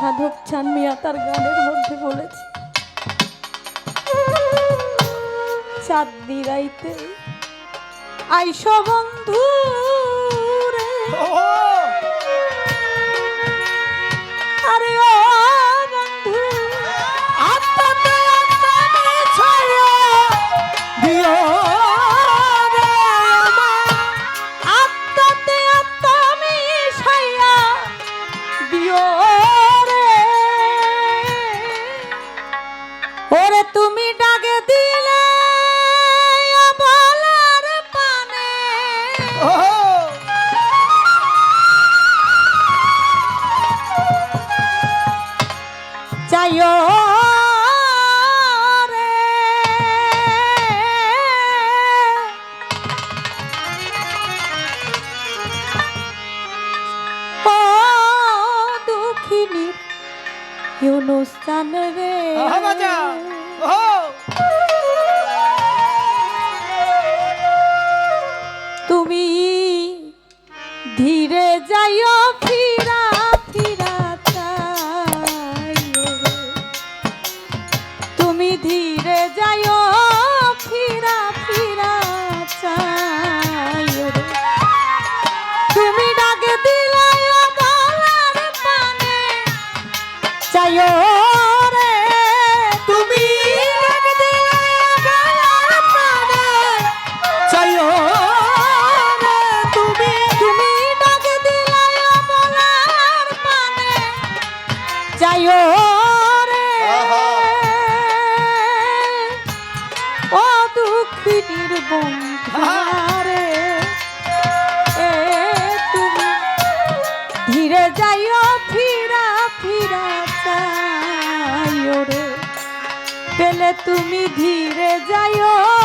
সাধক চান মিয়া তার গানের মধ্যে বলেছে। চাঁদ দিরাইতে আইস বন্ধু আরে ও তুমি ধীরে যাইও।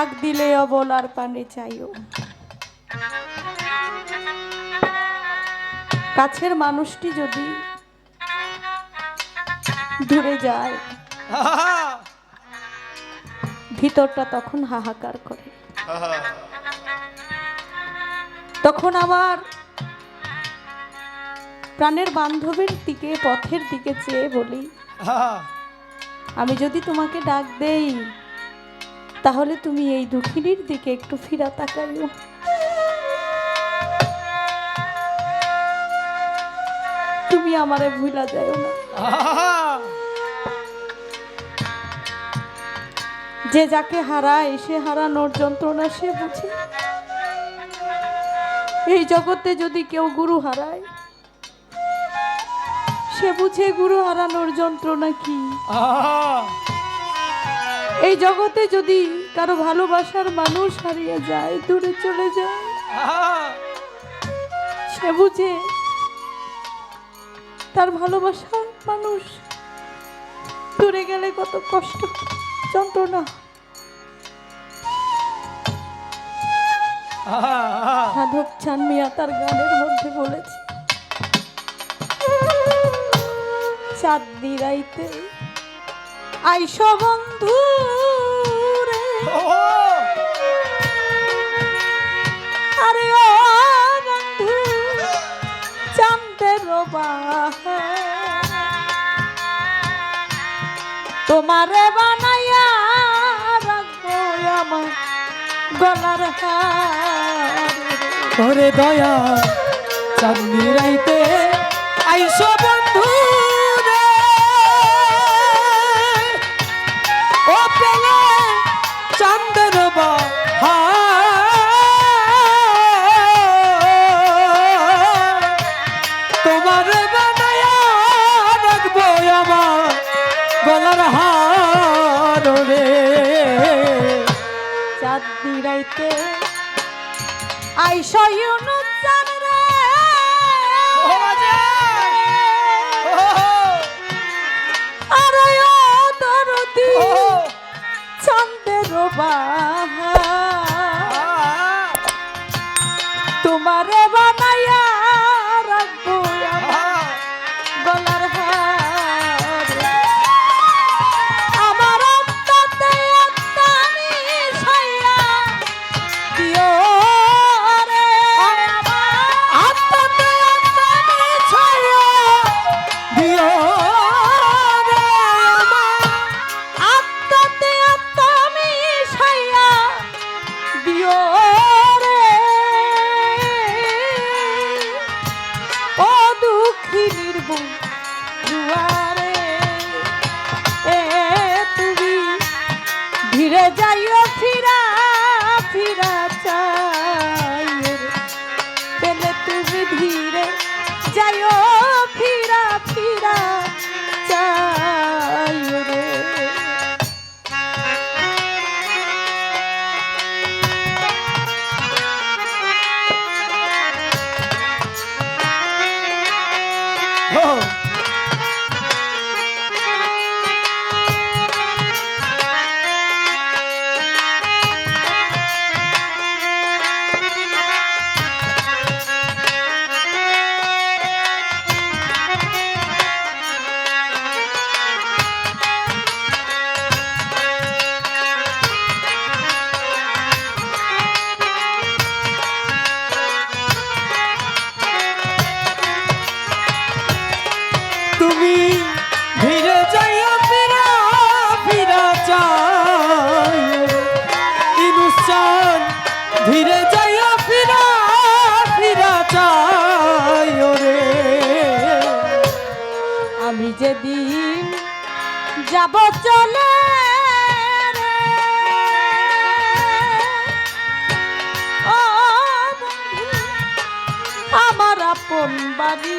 ডাক দিলে অবলার পানে চাইও। কাছের মানুষটি যদি দূরে যায়, ভিতরটা তখন হাহাকার করে। তখন আমার প্রাণের বান্ধবীর দিকে, পথের দিকে চেয়ে বলি, আমি যদি তোমাকে ডাক দেই তাহলে তুমি এই দুঃখিনীর দিকে একটু ফিরা তাকাইও। তুমি আমারে ভুলা যাও না। যে যাকে হারায়, সে হারানোর যন্ত্রণা সে বুঝে। এই জগতে যদি কেউ গুরু হারায়, সে বুঝে গুরু হারানোর যন্ত্রণা কি? এই জগতে যদি কারও ভালোবাসার মানুষ হারিয়ে যায়, দূরে চলে যায়, সে বুঝে তার ভালোবাসার মানুষ দূরে গেলে কত কষ্ট, যন্ত্রণা। সাধক চান মিয়া তার গানের মধ্যে বলেছে, চাঁদ দিরাইতে আইস বন্ধু রে। আরে ও বন্ধু চাঁদের তোমারে বানাইয়া রাখব আমার গলার হার। দয়া চাঁদনি রাইতে আইসো বন্ধু। গাইতে। আইসো ইউনুস জান রে। हो বাড়ি।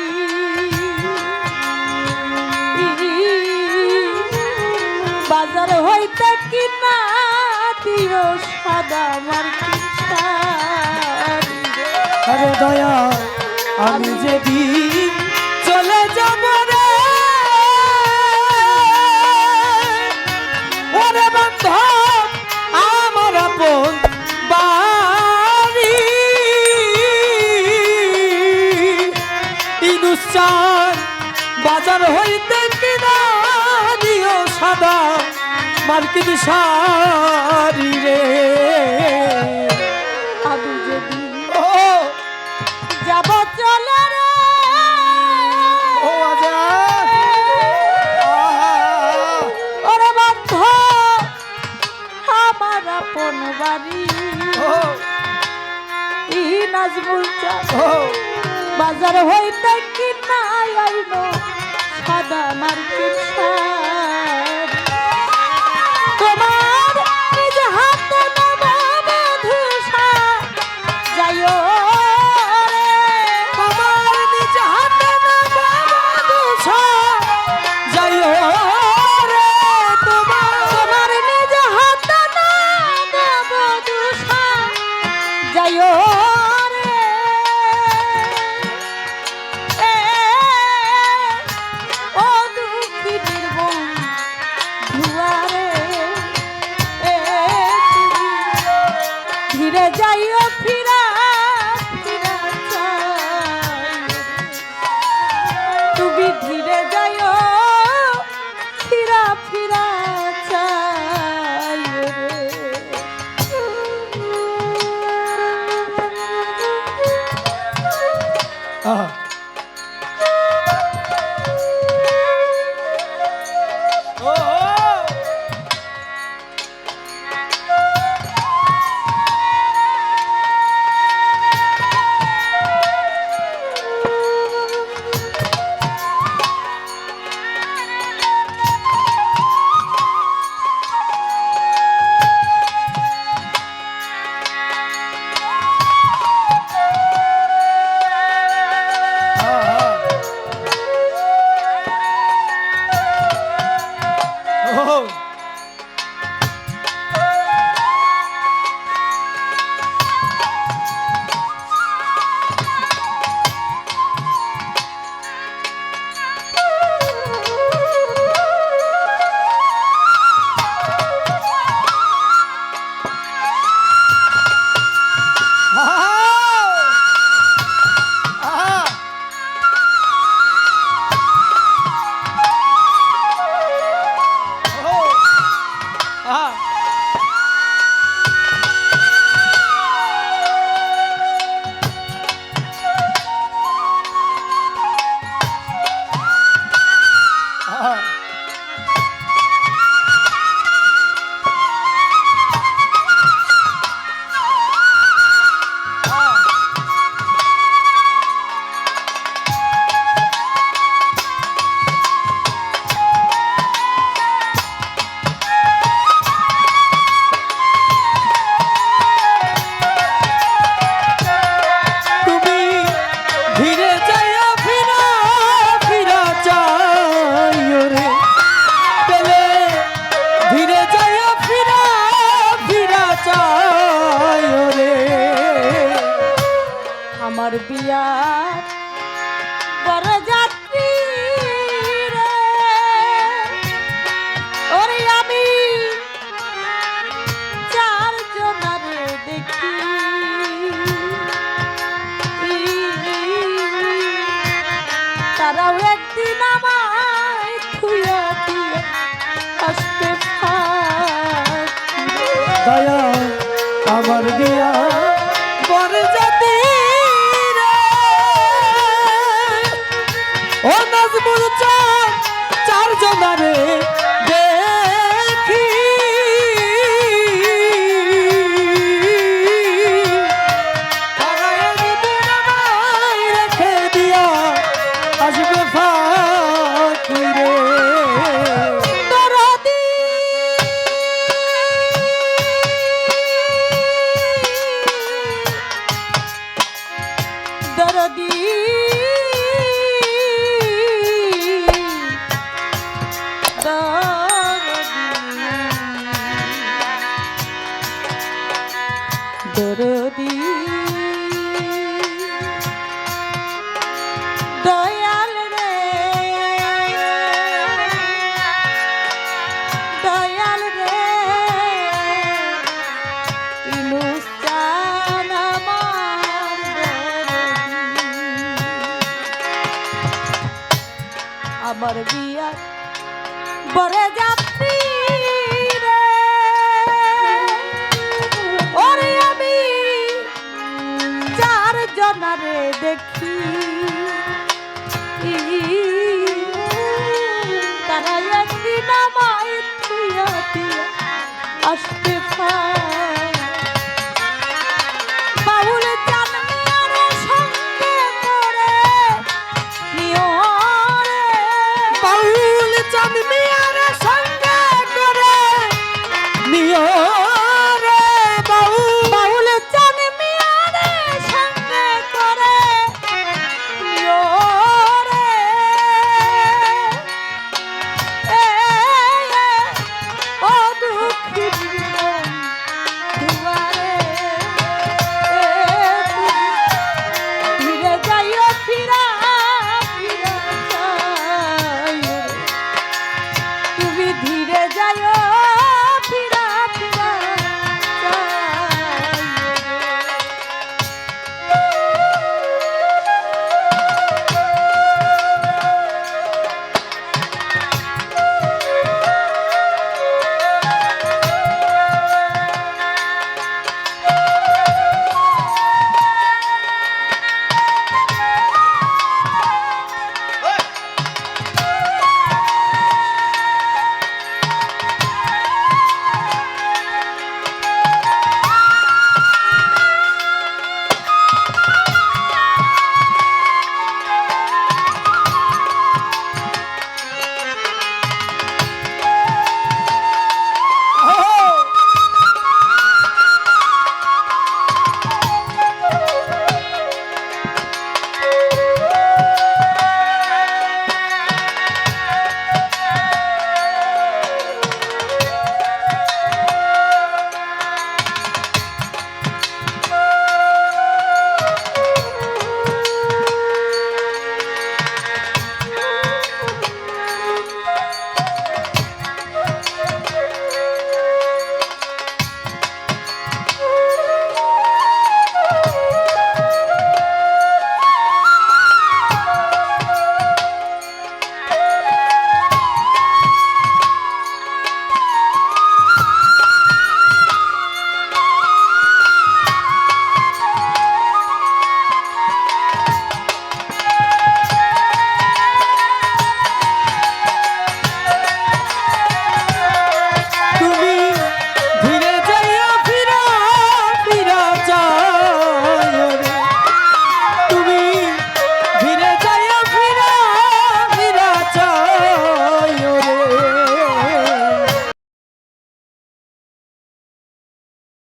বাজার হইতে কিনা দিও সাদা মার্কিন আরে দয়া আমি যদি চলে যাব রে, ওরে বন্ধ বাজার হইতে কিনা দিও সাদা মার্কিন সারি রে। আমার নাজমুল বাজার হইতে কি না আইলো قدم الكفاح 啊。দরদি। দয়াল রে। দয়াল রে। ইনুস্তান আমার আমার বিয়া বরে যাব